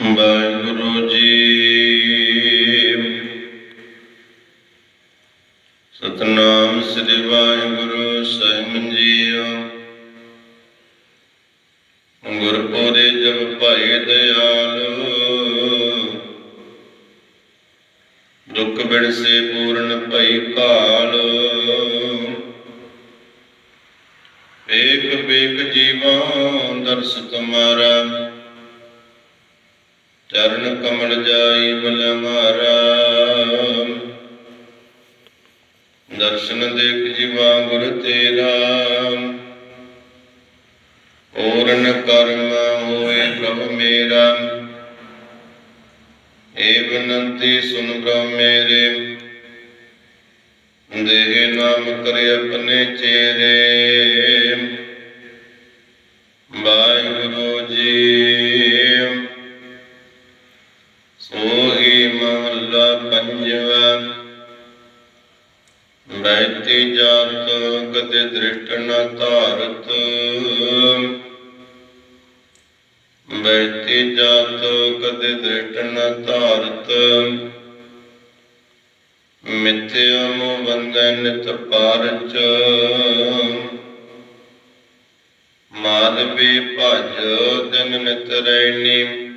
ਵਾਹਿਗੁਰੂ ਜੀ। ਸਤਨਾਮ ਸ੍ਰੀ ਵਾਹਿਗੁਰੂ, ਸਾਹਿਬ ਜੀਓ। ਗੁਰਪੁਰੇ ਜਬ ਭਾਈ ਦਇਆਲ। ਦੁੱਖ ਬਿਨ ਸੇ ਪੂਰਨ ਭਈ ਕਾਲ। ਏਕ ਬੇਕ ਜੀਵਾਂ, ਦਰਸ ਤੁਮਾਰਾ ਕਮਲ ਜਾਈ ਬਲ ਮਾਰਾ। ਦਰਸ਼ਨ ਦੇਖ ਜੀਵਾ ਗੁਰ ਤੇਰਾ। ਪੂਰਨ ਕਰਮ ਹੋਏ ਪ੍ਰਭ ਮੇਰਾ। ਏ ਬਨੰਤੀ ਸੁਨ ਪ੍ਰਭ ਮੇਰੇ। ਦੇਹ ਨਾਮ ਕਰੇ ਆਪਣੇ ਚੇਰੇ। ਬੈਤੀ ਜਾਤ ਕਦੇ ਦ੍ਰਿਸ਼ਟ ਨ ਧਾਰਤ। ਬੈਤੀ ਜਾਤ ਕਦੇ ਦ੍ਰਿਸ਼ਟ ਨ ਧਾਰਤ। ਮਿਥਿਆ ਮੋ ਬੰਦੈ ਨਿਤ ਪਾਰਚ। ਮਾਨਵੀ ਭਜ, ਦਿਨ ਨਿਤ ਰਹਿਣੀ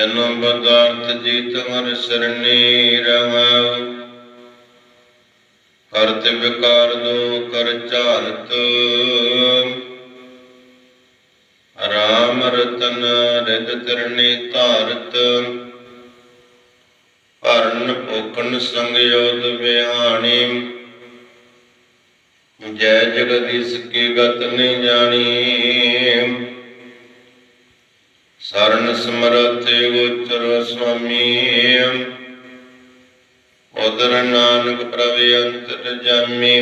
ਜਨਮ ਬਦਾਰਥ ਜੀਤ ਹਰ ਸਰਣੀ ਰਹਾਉ ਕਰਤ ਵਿਕਾਰ ਦੋ ਕਰ ਝਾਰਤ। ਰਾਮ ਰਤਨ ਰਿਦ ਤਰਣੀ ਧਾਰਤ। ਭਰਨ ਭੋਕਣ ਸੰਗਯੋਦ ਵਿਹਾਣੀ ਜੈ ਜਗਦੀਸ਼ ਕੀ ਗਤ ਨਹੀਂ ਜਾਣੀ। ਸਰਨ ਸਮਰਥੇ ਗੋਚਰ ਸੁਆਮੀ ਉਦਰ ਨਾਨਕ ਪ੍ਰਭ ਅੰਤਰ ਜਾਮੀ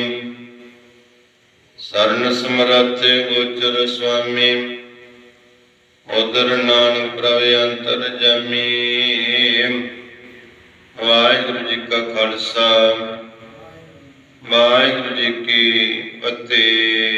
ਸਰਨ ਸਮਰਥੇ ਗੋਚਰ ਸੁਆਮੀ ਉਦਰ ਨਾਨਕ ਪ੍ਰਭ ਅੰਤਰ ਜਾਮੀ ਵਾਹਿਗੁਰੂ ਜੀ ਕਾ ਖਾਲਸਾ ਵਾਹਿਗੁਰੂ ਜੀ ਕੀ ਫਤਿਹ